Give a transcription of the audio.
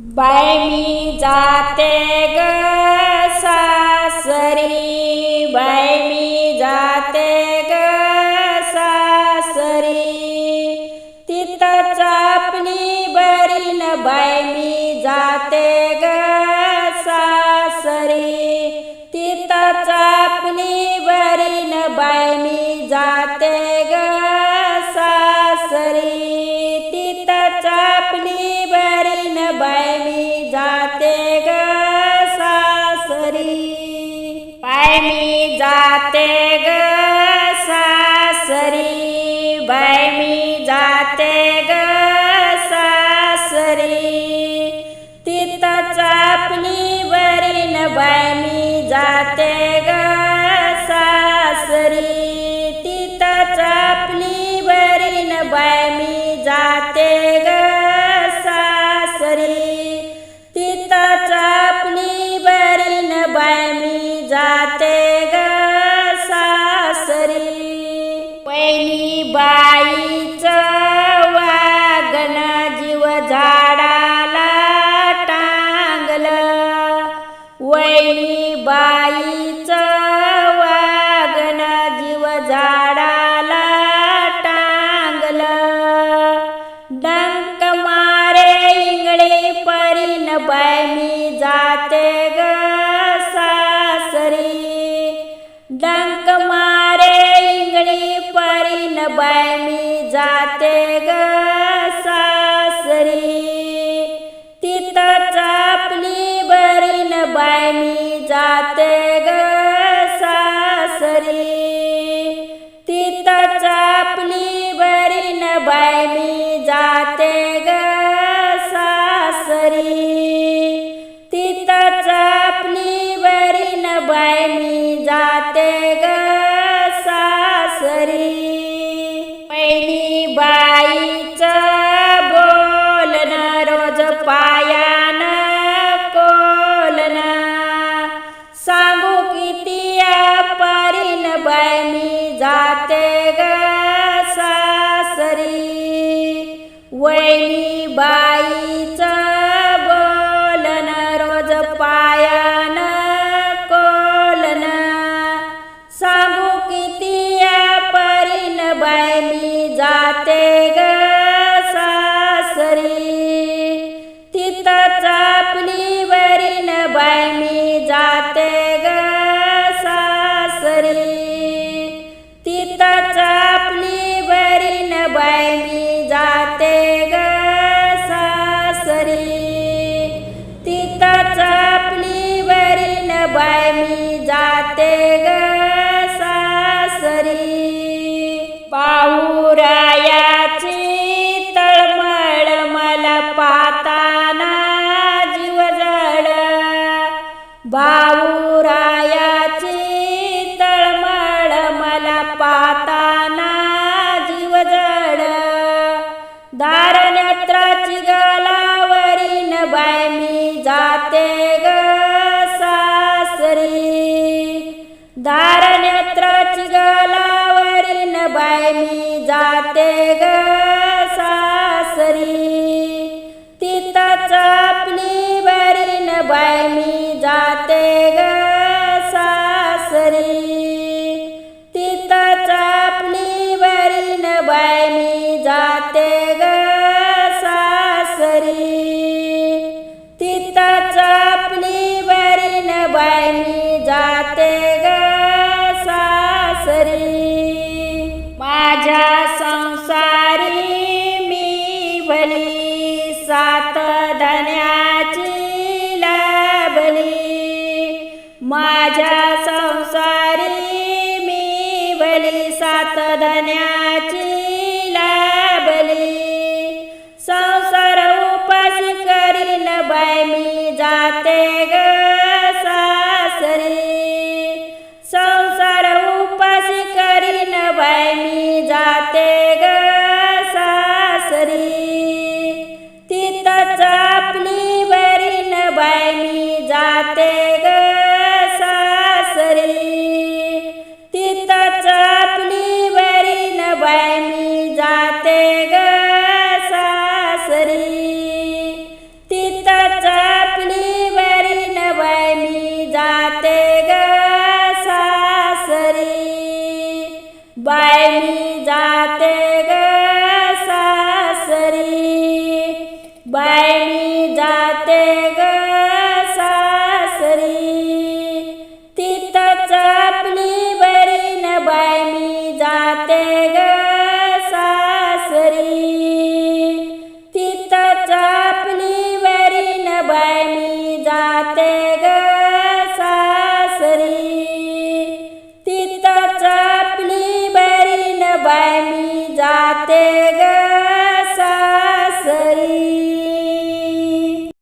Bye मी जाते ग सासरी. बाय मी जाते ग सासरी. तिथं चापली बरी न बाय मी जाते मी जाते ग सासरी. बाय मी जाते ग सासरी. तिथं चापली वरीन बाय मी जाते ग सासरी. तिथं चापली वरीन बाय मी जाते ग सासरी. तिथं चापली वरीन बाय मी जाते पाय मी जाते ग सासरी. डंक मारे इंगळी न बाय मी जाते ग बाईच बोलन रोज पायान कोलन सांगू किती परीन बाय मी जाते ग सासरी. वैनी बाई जाते ग सासरी. तिथं चापली बाय मी जाते ग सासरी. पाहुरायाची तळमळ मला पाताना जीव जळ बाऊ दारनेत्राची बाय मी जाते ग सासरी. दारनेत्राची गलावरीन बाय मी जाते ग सासरी. तिथं आपली बरीन बाय मी माझ्या संसारी मी भली सात धन्याची लाभली. माझ्या संसारी मी भली सात धन्याची लाभली. संसार उपास करील बाय मी जाते ग. बायणी जाते ग सासरी. तिथंच आपली बरी बायणी जाते ग